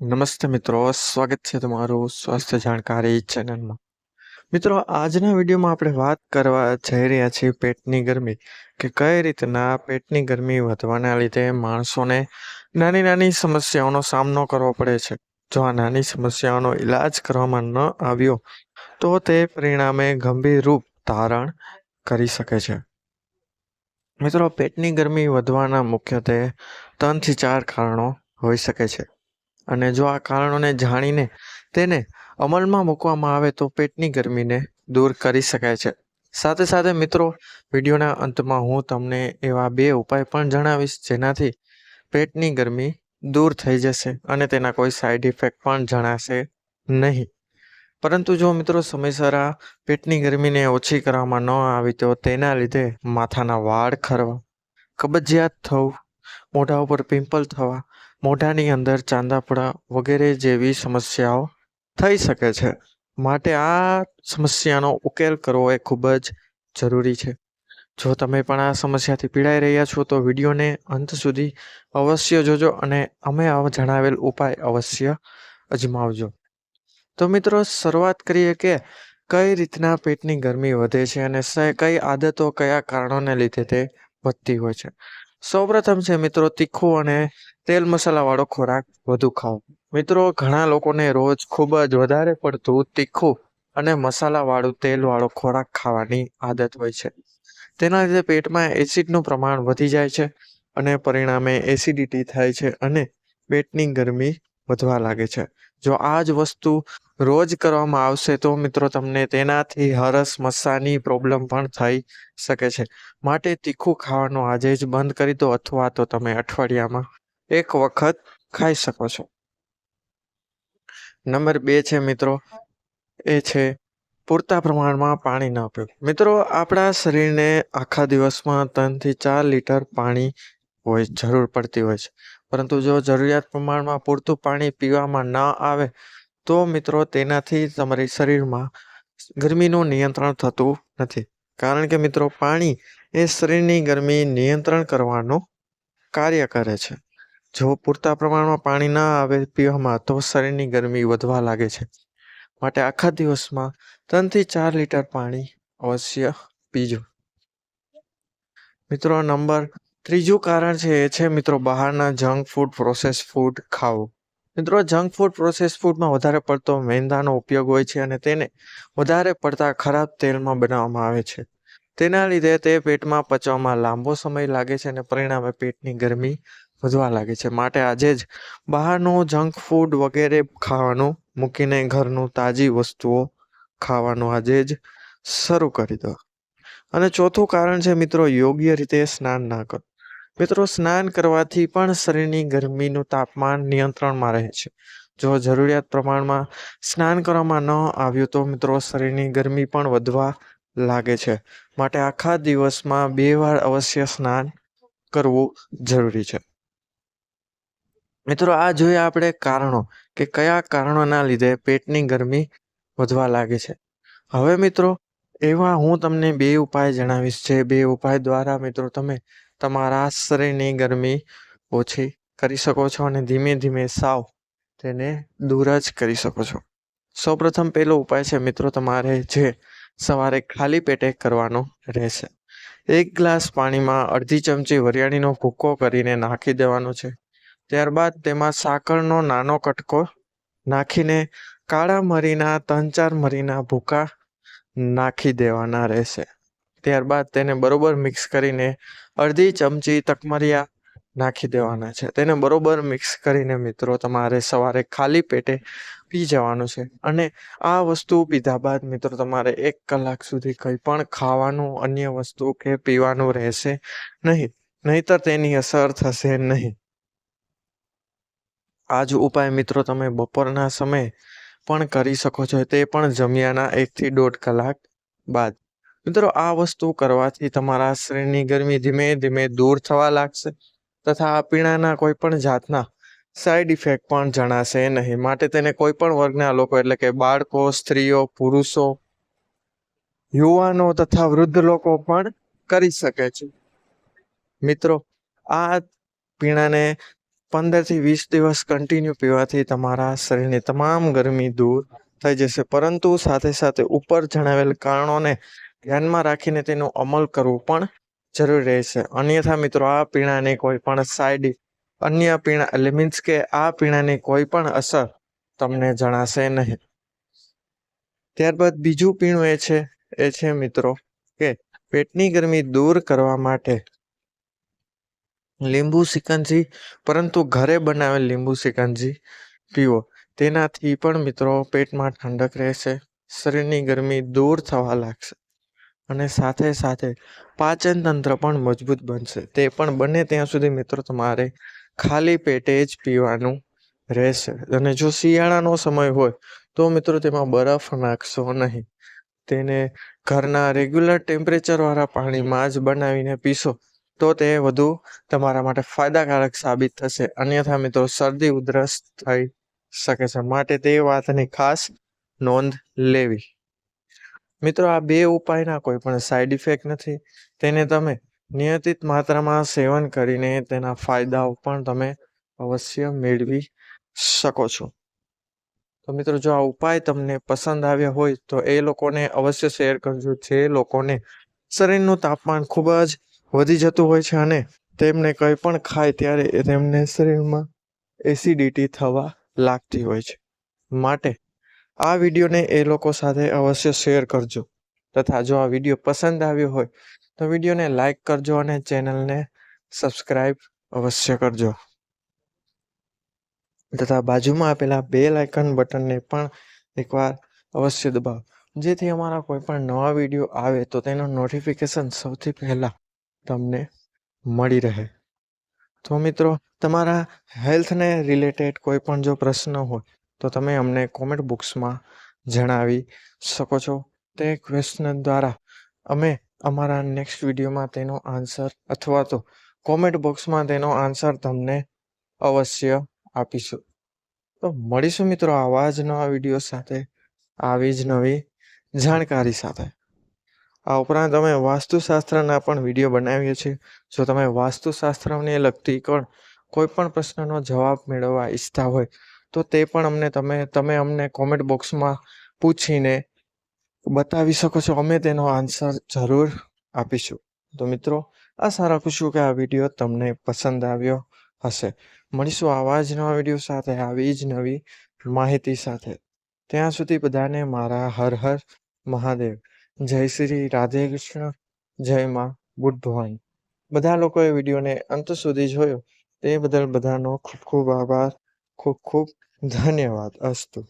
નમસ્તે મિત્રો, સ્વાગત છે તમારું સ્વાસ્થ્ય જાણકારી ચેનલમાં. મિત્રો, આજના વિડીયોમાં આપણે વાત કરવા જઈ રહ્યા છીએ પેટની ગરમી, કે કઈ રીતના પેટની ગરમી વધવાના લીધે માણસોને નાની નાની સમસ્યાઓનો સામનો કરવો પડે છે. જો આ નાની સમસ્યાઓનો ઈલાજ કરવામાં ન આવ્યો, તો તે પરિણામે ગંભીર રૂપ ધારણ કરી શકે છે. મિત્રો, પેટની ગરમી વધવાના મુખ્યત્વે ત્રણથી ચાર કારણો હોઈ શકે છે. અને જો આ કારણોને જાણીને તેને અમલમાં મૂકવામાં આવે તો પેટની ગરમીને દૂર કરી શકાય છે. સાથે સાથે મિત્રો, વિડીયોના અંતમાં હું તમને એવા બે ઉપાય પણ જણાવીશ જેનાથી પેટની ગરમી દૂર થઈ જશે અને તેના કોઈ સાઈડ ઇફેક્ટ પણ જણાશે નહીં. પરંતુ જો મિત્રો સમયસર આ પેટની ગરમીને ઓછી કરવામાં ન આવી તો તેના લીધે માથાના વાળ ખરવા, કબજિયાત થવું, મોઢા ઉપર પિમ્પલ થવા મોઢાની અંદર ચાંદાપડા વગેરે જેવી સમસ્યાઓ થઈ શકે છે. માટે આ સમસ્યાનો ઉકેલ કરવો એ ખૂબ જ જરૂરી છે. જો તમે પણ આ સમસ્યાથી પીડાઈ રહ્યા છો, તો વિડીયોને અંત સુધી અવશ્ય જોજો અને અમે જણાવેલ ઉપાય અવશ્ય અજમાવજો. તો મિત્રો, શરૂઆત કરીએ કે કઈ રીતના પેટની ગરમી વધે છે અને કઈ આદતો કયા કારણોને લીધે તે વધતી હોય છે. સૌપ્રથમ છે મિત્રો, તીખું અને તેલ મસાલાવાળો ખોરાક વધુ ખાઓ મિત્રો, ઘણા લોકોને રોજ ખૂબ જ વધારે પડતું તીખું અને મસાલાવાળું તેલવાળો ખોરાક ખાવાની આદત હોય છે. તેના લીધે પેટમાં એસિડનું પ્રમાણ વધી જાય છે અને પરિણામે એસિડિટી થાય છે અને પેટની ગરમી વધવા લાગે છે. જો આ જ વસ્તુ રોજ કરવામાં આવશે તો મિત્રો, તમને તેનાથી હરસ મસ્સાની પ્રોબ્લેમ પણ થઈ શકે છે. માટે તીખું ખાવાનું આજે જ બંધ કરી દો અથવા તો તમે અઠવાડિયામાં એક વખત ખાઈ શકો છો. નંબર બે છે મિત્રો, એ છે પૂરતા પ્રમાણમાં પાણી ન પીવું મિત્રો, આપણા શરીરને આખા દિવસમાં ત્રણથી ચાર લીટર પાણી હોય, જરૂર પડતી હોય છે. પરંતુ જો જરૂરિયાત પ્રમાણમાં પૂરતું પાણી પીવામાં ન આવે, તો મિત્રો, તેનાથી તમારી શરીરમાં ગરમીનું નિયંત્રણ થતું નથી. કારણ કે મિત્રો, પાણી એ શરીરની ગરમી નિયંત્રણ કરવાનું કાર્ય કરે છે. જો પૂરતા પ્રમાણમાં પાણી ના આવે પીવામાં, તો શરીરની ગરમી વધવા લાગે છે. માટે આખા દિવસમાં ત્રણથી ચાર લીટર પાણી અવશ્ય પીજો. મિત્રો, નંબર ત્રીજું કારણ છે એ છે, મિત્રો, બહારના જંક ફૂડ પ્રોસેસ ફૂડ ખાવું મિત્રો, જંક ફૂડ પ્રોસેસ ફૂડમાં વધારે પડતો મેંદાનો ઉપયોગ હોય છે અને તેને વધારે પડતા ખરાબ તેલમાં બનાવવામાં આવે છે. તેના લીધે તે પેટમાં પચવામાં લાંબો સમય લાગે છે અને પરિણામે પેટની ગરમી વધવા લાગે છે. માટે આજે જ બહારનું જંક ફૂડ વગેરે ખાવાનું મૂકીને ઘરનું તાજી વસ્તુઓ ખાવાનું આજે જ શરૂ કરી દો. અને ચોથું કારણ છે, મિત્રો, યોગ્ય રીતે સ્નાન ના કરો. મિત્રો, સ્નાન કરવાથી પણ શરીરની ગરમીનું તાપમાન નિયંત્રણમાં રહે છે. જો જરૂરિયાત પ્રમાણમાં સ્નાન કરવામાં ન આવ્યું તો મિત્રો, શરીરની ગરમી પણ વધવા લાગે છે. માટે આખા દિવસમાં બે વાર અવશ્ય સ્નાન કરવું જરૂરી છે. મિત્રો, આ જોઈએ આપણે કારણો કે કયા કારણોના લીધે પેટની ગરમી વધવા લાગે છે. હવે મિત્રો, એવા હું તમને બે ઉપાય જણાવીશ. જે બે ઉપાય દ્વારા મિત્રો તમે તમારા શરીરની ગરમી ઓછી કરી શકો છો અને ધીમે ધીમે સાવ તેને દૂર જ કરી શકો છો. સૌપ્રથમ પહેલો ઉપાય છે મિત્રો, તમારે જે સવારે ખાલી પેટે કરવાનો રહેશે. એક ગ્લાસ પાણીમાં અડધી ચમચી વરિયાળીનો ભૂકો કરીને નાખી દેવાનો છે. ત્યારબાદ તેમાં સાકરનો નાનો કટકો નાખીને કાળા મરીના ત્રણ ચાર મરીના ભૂકા નાખી દેવાના રહેશે. ત્યારબાદ તેને બરોબર મિક્સ કરીને અડધી ચમચી તકમરિયા નાખી દેવાના છે. તેને બરોબર મિક્સ કરીને મિત્રો તમારે સવારે ખાલી પેટે પી જવાનું છે અને આ વસ્તુ પીધા બાદ મિત્રો તમારે એક કલાક સુધી કંઈ પણ ખાવાનું, અન્ય વસ્તુ કે પીવાનું રહેશે નહીં. નહીતર તેની અસર થશે નહીં. આ જ ઉપાય મિત્રો તમે બપોરના સમયે પણ કરી શકો છો. તે પણ જમ્યાના એકથી દોઢ કલાક બાદ. મિત્રો, આ વસ્તુ કરવાથી તમારા શરીરની ગરમી ધીમે ધીમે દૂર થવા લાગશે તથા આ પીણાના કોઈ પણ જાતના સાઈડ ઇફેક્ટ પણ જણાશે નહીં. માટે તેને કોઈ પણ વર્ગના લોકો, એટલે કે બાળકો, સ્ત્રીઓ, પુરુષો, યુવાનો તથા વૃદ્ધ લોકો પણ કરી શકે છે. મિત્રો, આ પીણાને પંદરથી વીસ દિવસ કન્ટિન્યુ પીવાથી તમારા શરીરની તમામ ગરમી દૂર થઈ જશે. પરંતુ સાથે સાથે ઉપર જણાવેલ કારણોને ધ્યાનમાં રાખીને તેનો અમલ કરવો પણ જરૂરી રહેશે. અન્યથા મિત્રો, આ પીણાની કોઈ પણ સાઈડ અન્ય પીણા, એટલે મીન્સ કે આ પીણાની કોઈ પણ અસર તમને જણાશે નહીં. ત્યારબાદ બીજું પીણું એ છે એ છે મિત્રો, કે પેટની ગરમી દૂર કરવા માટે લીંબુ સિકંજી પરંતુ ઘરે બનાવેલ લીંબુ સિકંજી પીવો. તેનાથી પણ મિત્રો પેટમાં ઠંડક રહેશે, શરીરની ગરમી દૂર થવા લાગશે અને સાથે સાથે પાચન તંત્ર પણ મજબૂત બનશે. તે પણ બને ત્યાં સુધી મિત્રો તમારે ખાલી પેટે જ પીવાનું રહેશે. અને જો શિયાળાનો સમય હોય, તો મિત્રો તેમાં બરફ નાખશો નહીં. તેને ઘરના રેગ્યુલર ટેમ્પરેચરવાળા પાણીમાં જ બનાવીને પીશો. તો તે વધુ તમારા માટે ફાયદાકારક સાબિત થશે. અન્યથા મિત્રો, શરદી ઉધરસ થઈ શકે છે. માટે તે વાતની ખાસ નોંધ લેવી. મિત્રો, આ બે ઉપાયના કોઈ પણ સાઈડ ઇફેક્ટ નથી. તેને તમે નિયમિત માત્રામાં સેવન કરીને તેના ફાયદાઓ પણ તમે અવશ્ય મેળવી શકો છો. તો મિત્રો, જો આ ઉપાય તમને પસંદ આવ્યા હોય તો એ લોકોને અવશ્ય શેર કરજો. જે લોકોને શરીરનું તાપમાન ખૂબ જ વધી જતું હોય છે અને તેમને કંઈ પણ ખાય ત્યારે તેમને શરીરમાં એસિડિટી થવા લાગતી હોય છે. માટે આ વિડીયોને એ લોકો સાથે અવશ્ય શેર કરજો તથા જો આ વીડિયો પસંદ આવ્યો હોય તો વિડીયોને લાઈક કરજો અને ચેનલને સબસ્ક્રાઈબ અવશ્ય કરજો. તથા બાજુમાં આપેલા બે લાઇકન બટનને પણ એકવાર અવશ્ય દબાવો. જેથી અમારા કોઈ પણ નવા વીડિયો આવે તો તેનું નોટિફિકેશન સૌથી પહેલાં તમને મળી રહે. તો મિત્રો, તમારા હેલ્થને રિલેટેડ કોઈ પણ જો પ્રશ્ન હોય, તો તમે અમને કોમેન્ટ બોક્સમાં જણાવી શકો છો. તે ક્વેશ્ચન દ્વારા અમે અમારા નેક્સ્ટ વિડીયોમાં તેનો આન્સર અથવા તો કોમેન્ટ બોક્સમાં તેનો આન્સર તમને અવશ્ય આપીશું. તો મળીશું મિત્રો આવા જ નવા વીડિયો સાથે, આવી જ નવી જાણકારી સાથે. આ ઉપરાંત અમે વાસ્તુશાસ્ત્રના પણ વીડિયો બનાવીએ છીએ. જો તમે વાસ્તુશાસ્ત્રને લગતી પણ કોઈ પણ પ્રશ્નનો જવાબ મેળવવા ઈચ્છતા હોય, તો તે પણ અમને તમે તમે અમને કોમેન્ટ બોક્સમાં પૂછીને બતાવી શકો છો. અમે તેનો આન્સર જરૂર આપીશું. તો મિત્રો, આશા રાખું છું કે આ વીડિયો તમને પસંદ આવ્યો હશે. મળીશું આવા જ નવા વીડિયો સાથે, આવી જ નવી માહિતી સાથે. ત્યાં સુધી બધાને મારા હર હર મહાદેવ. જય શ્રી રાધે કૃષ્ણ, જય માં બુદ્ધ ભવાની. બધા લોકોએ વિડીયોને અંત સુધી જોયો. તે બદલ બધાનો ખૂબ ખૂબ આભાર, ખૂબ ખૂબ ધન્યવાદ અસ્તુ.